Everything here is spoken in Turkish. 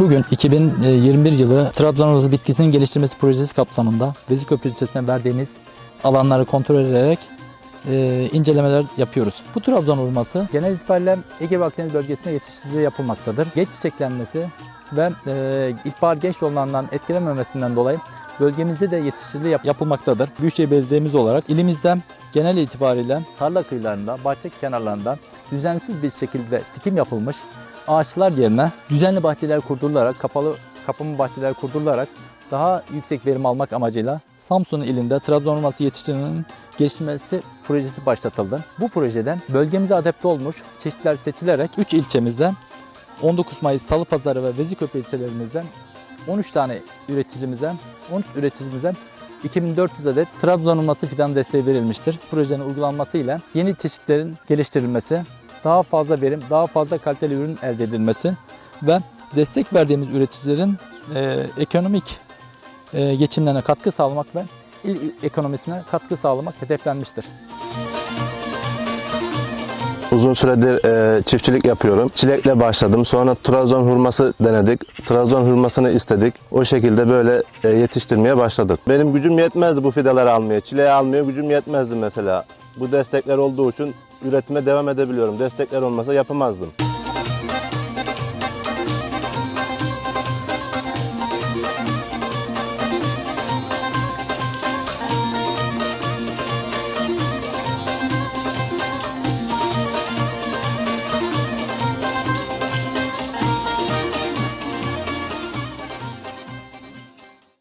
Bugün 2021 yılı Trabzon bitkisinin geliştirmesi projesi kapsamında Vezikköprü ilçesine verdiğimiz alanları kontrol ederek e, incelemeler yapıyoruz. Bu Trabzon hurması genel itibariyle Ege ve Akdeniz bölgesinde yetiştiriciliği yapılmaktadır. Geç çiçeklenmesi ve e, ilkbahar geç yollarından etkilenmemesinden dolayı bölgemizde de yetiştiriciliği yap- yapılmaktadır. Büyükşehir Belediye'miz olarak ilimizde genel itibariyle tarla kıyılarında, bahçe kenarlarında düzensiz bir şekilde dikim yapılmış ağaçlar yerine düzenli bahçeler kurdurularak, kapalı kapama bahçeler kurdurularak daha yüksek verim almak amacıyla Samsun ilinde Trabzon hurması yetiştirmenin geliştirmesi projesi başlatıldı. Bu projeden bölgemize adapte olmuş çeşitler seçilerek 3 ilçemizde 19 Mayıs Salı Pazarı ve Vezikköprü ilçelerimizden 13 tane üreticimize, 13 üreticimize 2400 adet Trabzon hurması fidan desteği verilmiştir. Projenin uygulanmasıyla yeni çeşitlerin geliştirilmesi, daha fazla verim, daha fazla kaliteli ürün elde edilmesi ve destek verdiğimiz üreticilerin e, ekonomik e, geçimlerine katkı sağlamak ve il ekonomisine katkı sağlamak hedeflenmiştir. Uzun süredir e, çiftçilik yapıyorum. Çilekle başladım. Sonra Trabzon hurması denedik. Trabzon hurmasını istedik. O şekilde böyle e, yetiştirmeye başladık. Benim gücüm yetmezdi bu fideleri almaya. Çileği almaya gücüm yetmezdi mesela. Bu destekler olduğu için üretime devam edebiliyorum. Destekler olmasa yapamazdım.